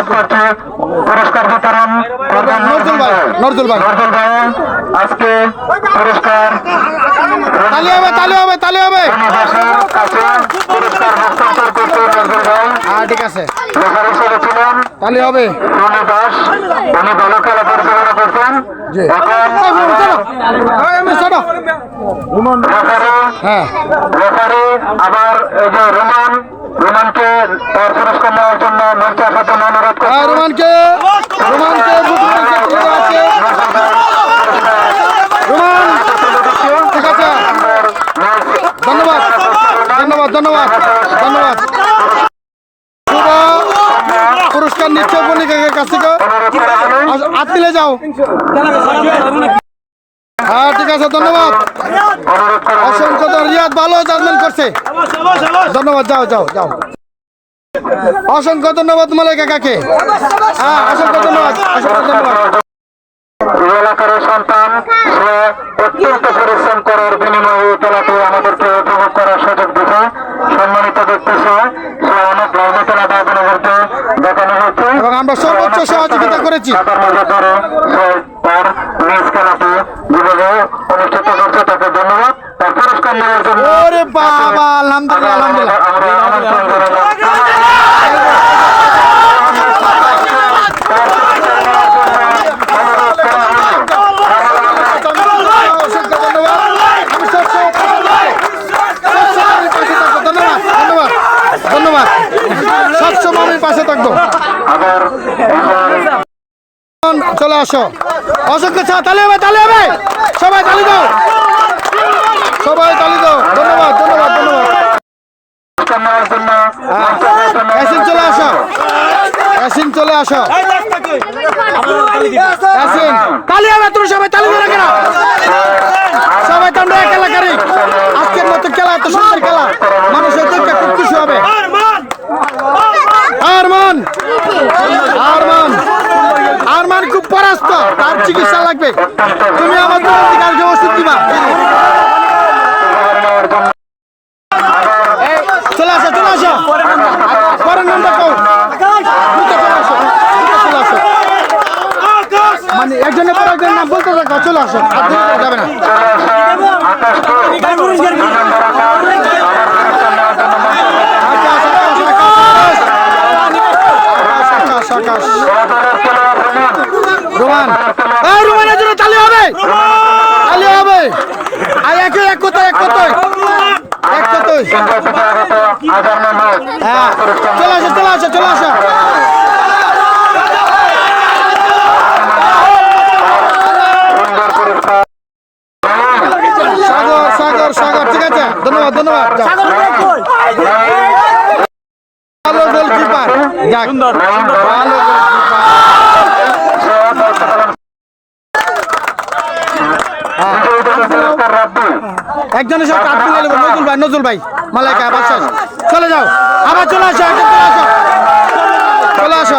পুরস্কার বিতরণ নজরুল ভাই নজরুল ভাই। নজরুল ভাই আজকে পুরস্কার তালি হবে তালি হবে তালি হবে। পুরস্কার হস্তান্তর করতে নজরুল ভাই। হ্যাঁ ঠিক আছে। ছিলেন তালি হবে। রনি দাস উনি ভালো খেলা পরিচালনা করছেন এখন এই বলুন, চলো। এই, আমি চলো। রেফারি হ্যাঁ। আবার এই যে রোমান রোমানকে তার পুরস্কার নেওয়ার জন্য মঞ্চে আসার জন্য অনুরোধ করছি। রোমানকে রোমানকে বুঝুনকে তুলে দেওয়া আছে রোমান, ঠিক ধন্যবাদ ধন্যবাদ ধন্যবাদ ধন্যবাদ। পুরস্কার নিচ্ছে বণিকের কাছ থেকে। আস- যাও। হ্যাঁ ঠিক আছে, ধন্যবাদ। অসংখ্য। রিয়াদ ভালো জাজমেন্ট করছে। ধন্যবাদ, যাও যাও যাও। অসংখ্য ধন্যবাদ মালিকা কাকে। হ্যাঁ অসংখ্য ধন্যবাদ অসংখ্য ধন্যবাদ। সন্তান অত্যন্ত পরিশ্রম করার বিনিময়ে খেলাটি আমাদেরকে উপভোগ করার সুযোগ দিতে সম্মানিত ব্যক্তি সে সে অনেক লাইনে খেলা দাবি করতে দেখানো হচ্ছে এবং আমরা সর্বোচ্চ সহযোগিতা করেছি তার মধ্যে ধরে সে তার নিজ খেলাটি যেভাবে অনুষ্ঠিত করছে তাকে ধন্যবাদ তার পুরস্কার নেওয়ার জন্য ওরে বাবা আলহামদুলিল্লাহ আলহামদুলিল্লাহ। আমরা আমন্ত্রণ জানাব। অসংখ্য ধন্যবাদ সবসময় ধন্যবাদ ধন্যবাদ। ধন্যবাদ। সবসময় আমি পাশে থাকব। আবার চলে আসো। অসংখ্য চা তালে হবে তালে হবে। সবাই তালি দাও। সবাই তালি দাও। ধন্যবাদ ধন্যবাদ ধন্যবাদ। জন্য অ্যাসিন চলে আসো। অ্যাসিন চলে আসো। অ্যাসিন তালি হবে তুমি সবাই তালি ধরে কেন সবাই তো আমরা এক এলাকারই আজকের মতো খেলা এত সুন্দর খেলা মানুষের দেখে খুব খুশি হবে আরমান আরমান আরমান খুব পরাস্ত তার চিকিৎসা লাগবে। তুমি আমাদের অধিকারকে ওষুধ দিবা চলে আসো চলে আসো। পরের নামটা কও। মানে একজনের পর একজনের নাম বলতে থাকো চলে আসো। আর দেরি করা যাবে না। আকাশ আকাশ আকাশ আকাশ রোমান এই রোমানের জন্য তালি হবে তালি হবে আর এক এক কথা এক কথাই এক কথাই হ্যাঁ চলে আসো চলে আসো চলে আসো। সাগর সাগর সাগর ঠিক আছে। ধন্যবাদ ধন্যবাদ। ভালো গোলকিপার। যাক। ভালো গোলকিপার। একজনের সাথে কাঠ মিলে নেব নজরুল ভাই নজরুল ভাই। মালাইকা আবার শেষ। চলে যাও। আবার চলে আসো একজন চলে আসো। চলে আসো।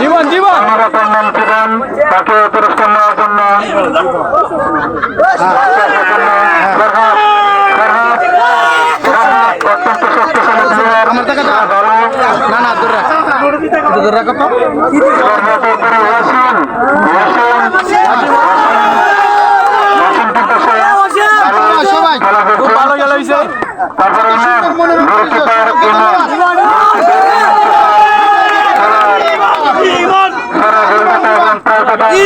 জীবন জীবন। তাকে পুরস্কার নেওয়ার জন্য। আমার দেখা না না দূর। রাখ দূর রাখো তো। তারপরে গোলকিপার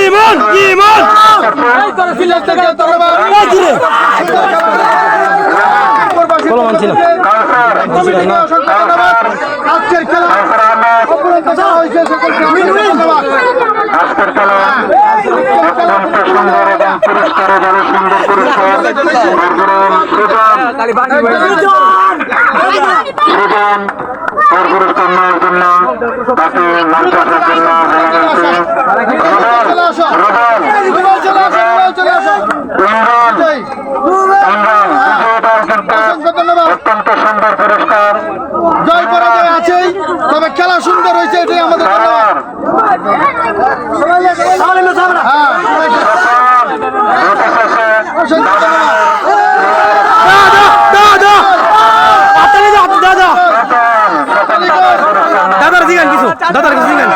ইমন আজকের খেলা হয়েছে সকলকে আজকের খেলা। অত্যন্ত যারা সুন্দর পুরস্কার বরগুড়ের সুজন সুজন তার জন্য তাকে মঞ্চ আসার জন্য আসো ইমরান ইমরান জিঙ্গান কিছু দাদার কিছু জিঙ্গান